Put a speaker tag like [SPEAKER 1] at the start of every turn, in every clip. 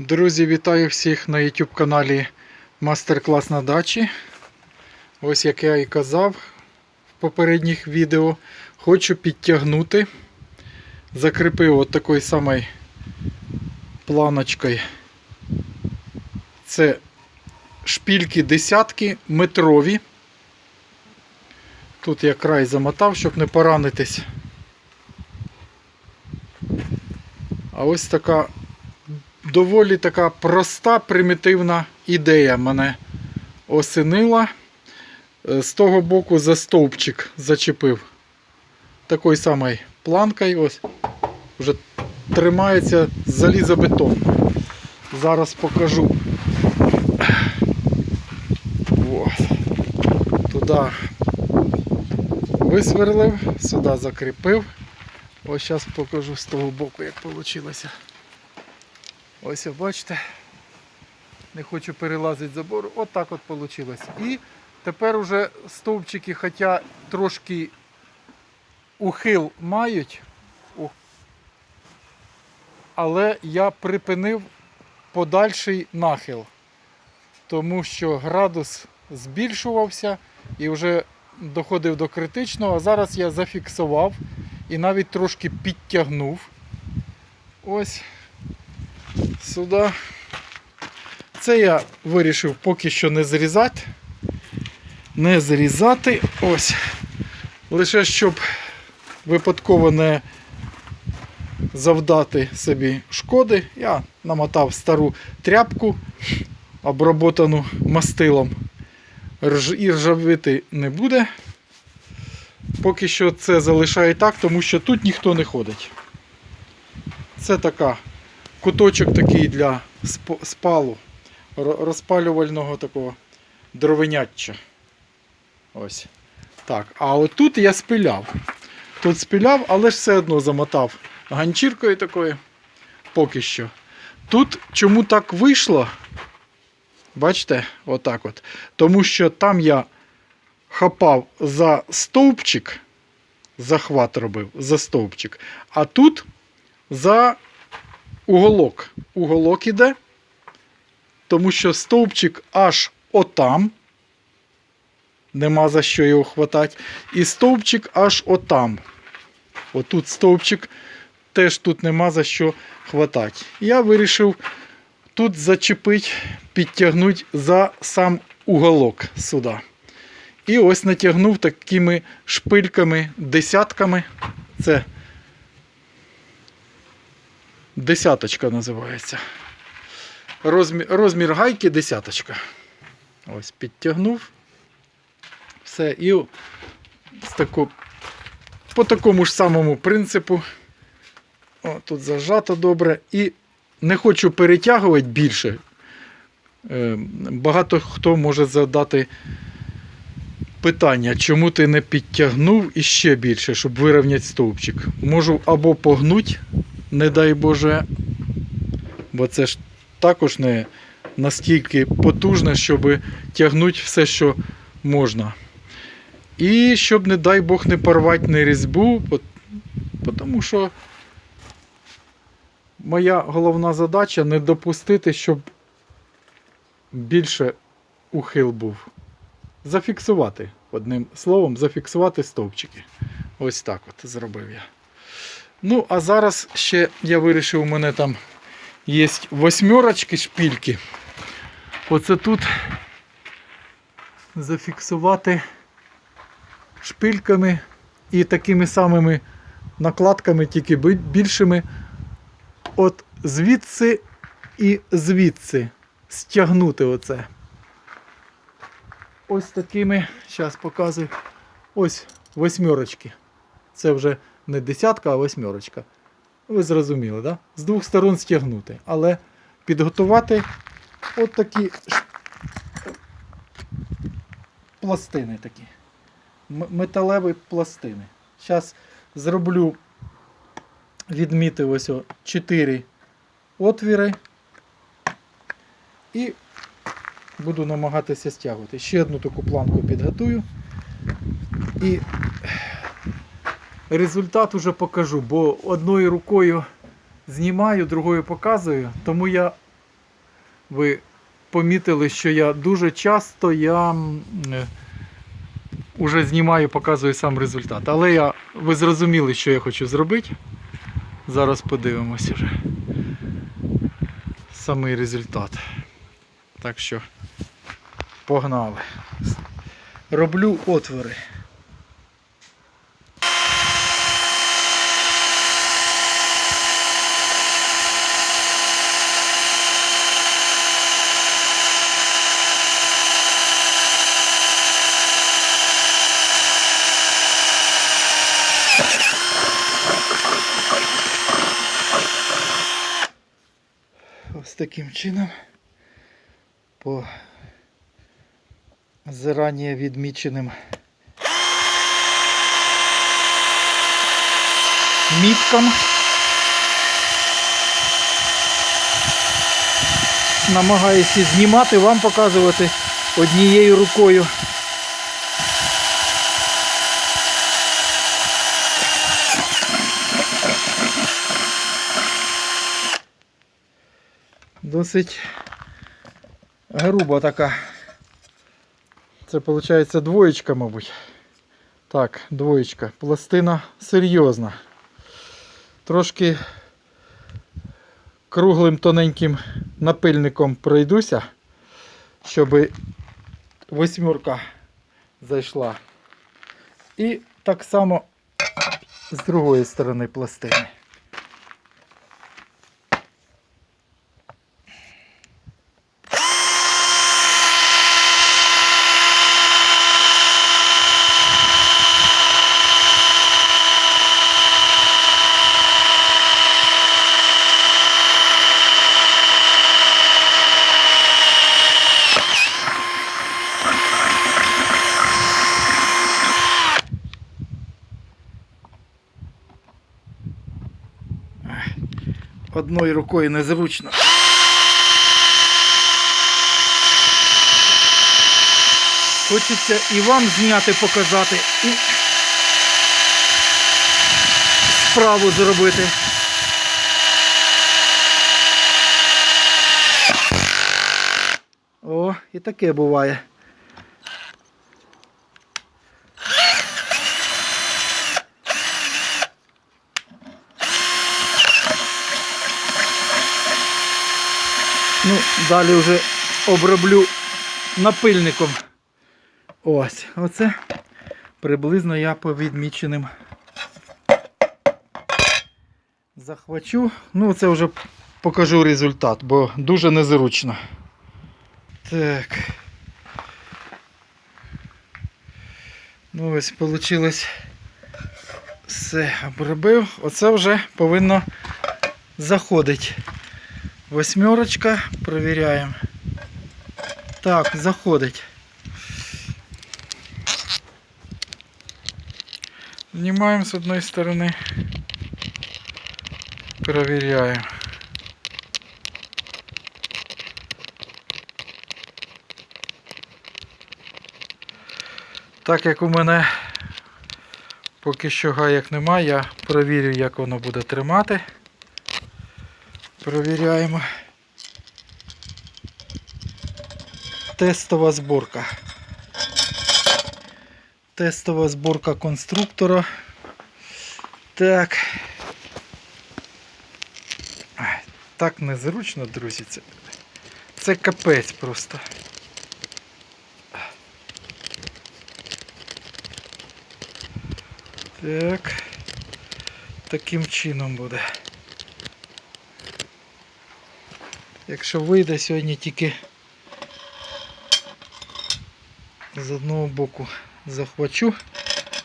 [SPEAKER 1] Друзі, вітаю всіх на YouTube каналі Мастер-клас на дачі. Ось як я і казав в попередніх відео, хочу підтягнути. Закріпив от такою самою планочкою. Це шпільки десятки метрові. Тут я край замотав, щоб не поранитись. А ось така доволі така проста, примітивна ідея мене осенила. Е, З того боку за стовпчик зачепив. Такою самою планкою. Ось вже тримається залізобетон. Зараз покажу. Туди висверлив, сюди закріпив. Ось зараз покажу з того боку, як вийшло. Ось ви бачите. Не хочу перелазити забор. От так от вийшло. І тепер уже стовпчики, хоча трошки ухил мають, але я припинив подальший нахил, тому що градус збільшувався і вже доходив до критичного, а зараз я зафіксував і навіть трошки підтягнув. Ось сюди. Це я вирішив поки що не зрізати. Не зрізати. Ось. Лише щоб випадково не завдати собі шкоди, я намотав стару тряпку, оброботану мастилом. І ржавити не буде. Поки що це залишаю так, тому що тут ніхто не ходить. Це така куточок такий для спалу, розпалювального такого дровеняччя. Ось. Так, а отут я спиляв. Тут спиляв, але ж все одно замотав ганчіркою такою. Поки що. Тут чому так вийшло? Бачите, отак от. Тому що там я хапав за стовпчик, захват робив за стовпчик, а тут за уголок. Уголок іде, тому що стовпчик аж отам. Нема за що його хватати. І стовпчик аж отам. Отут стовпчик теж тут нема за що хватати. Я вирішив тут зачепити, підтягнути за сам уголок сюди. І ось натягнув такими шпильками, десятками. Це десяточка називається. Розмір, розмір гайки десяточка. Ось підтягнув. Все. І з таку, по такому ж самому принципу. О, тут зажато добре. І не хочу перетягувати більше. Е, Багато хто може задати питання, чому ти не підтягнув іще більше, щоб вирівняти стовпчик. Можу або погнуть, не дай Боже, бо це ж також не настільки потужне, щоб тягнути все, що можна. І щоб, не дай Бог, не порвати не різьбу, тому що моя головна задача не допустити, щоб більше ухил був. Зафіксувати, одним словом, зафіксувати стовпчики. Ось так от зробив я. Ну, а зараз ще я вирішив, у мене там є восьмерочки шпільки. Оце тут зафіксувати шпильками і такими самими накладками, тільки більшими. От звідси і звідси стягнути оце. Ось такими, зараз показую. Ось восьмерочки. Це вже не десятка, а восьмерочка. Ви зрозуміли, да? З двох сторон стягнути. Але підготувати от такі пластини такі. Металеві пластини. Зараз зроблю, відмітив ось 4 отвіри. І буду намагатися стягувати. Ще одну таку планку підготую. І результат уже покажу, бо одною рукою знімаю, другою показую, тому я ви помітили, що я дуже часто я м, е, знімаю, показую сам результат. Але я, ви зрозуміли, що я хочу зробити. Зараз подивимось уже самий результат. Так що погнали. Роблю отвори. Таким чином. По зарані відміченим. Міткам. Намагаюся знімати, вам показувати однією рукою. Досить груба така. Це виходить двоєчка, мабуть. Так, двоєчка. Пластина серйозна. Трошки круглим тоненьким напильником пройдуся, щоб восьмерка зайшла. І так само з другої сторони пластини. Одною рукою незручно. Хочеться і вам зняти, показати, і справу зробити. О, і таке буває. Ну, далі вже оброблю напильником. Ось, оце приблизно я по відміченим захвачу. Ну, це вже покажу результат, бо дуже незручно. Так. Ну ось вийшло. Все, обробив. Оце вже повинно заходити. Восьмерочка, провіряємо. Так, заходить. Знімаємо з одної сторони. Перевіряємо. Так як у мене поки що гаяк немає, я провірю, як воно буде тримати. Провіряємо. Тестова зборка. Тестова зборка конструктора. Так. Так незручно, друзі. Це, це капець просто. Так. Таким чином буде. Якщо вийде сьогодні тільки з одного боку захвачу.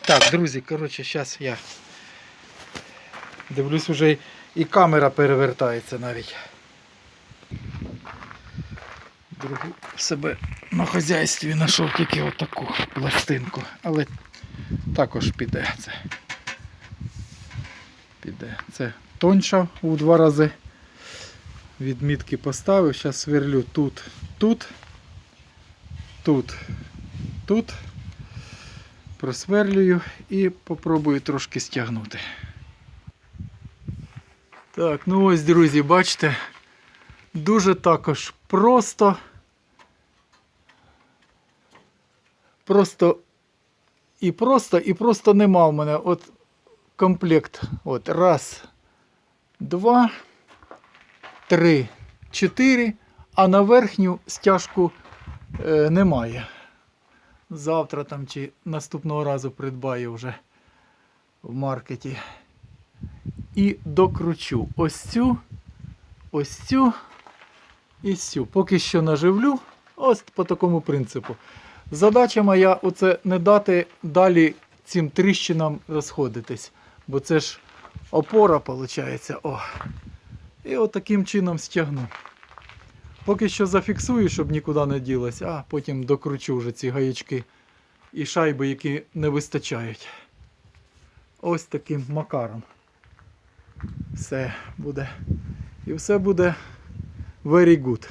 [SPEAKER 1] Так, друзі, коротше, зараз я дивлюсь вже і камера перевертається навіть. Другу себе на хазяйстві знайшов тільки отаку пластинку, але також піде це. Піде. Це тонша у два рази відмітки поставив. Зараз сверлю тут, тут, тут, тут. Просверлюю і попробую трошки стягнути. Так, ну ось, друзі, бачите, Дуже також просто. Просто і просто, і просто нема в мене. От комплект. От раз, два, три, чотири, а на верхню стяжку е, немає. Завтра там чи наступного разу придбаю вже в маркеті. І докручу ось цю, ось цю і цю. Поки що наживлю. Ось по такому принципу. Задача моя оце не дати далі цим тріщинам розходитись. Бо це ж опора, виходить. О. І от таким чином стягну. Поки що зафіксую, щоб нікуди не ділось, а потім докручу вже ці гаячки і шайби, які не вистачають. Ось таким макаром. Все буде. І все буде very good.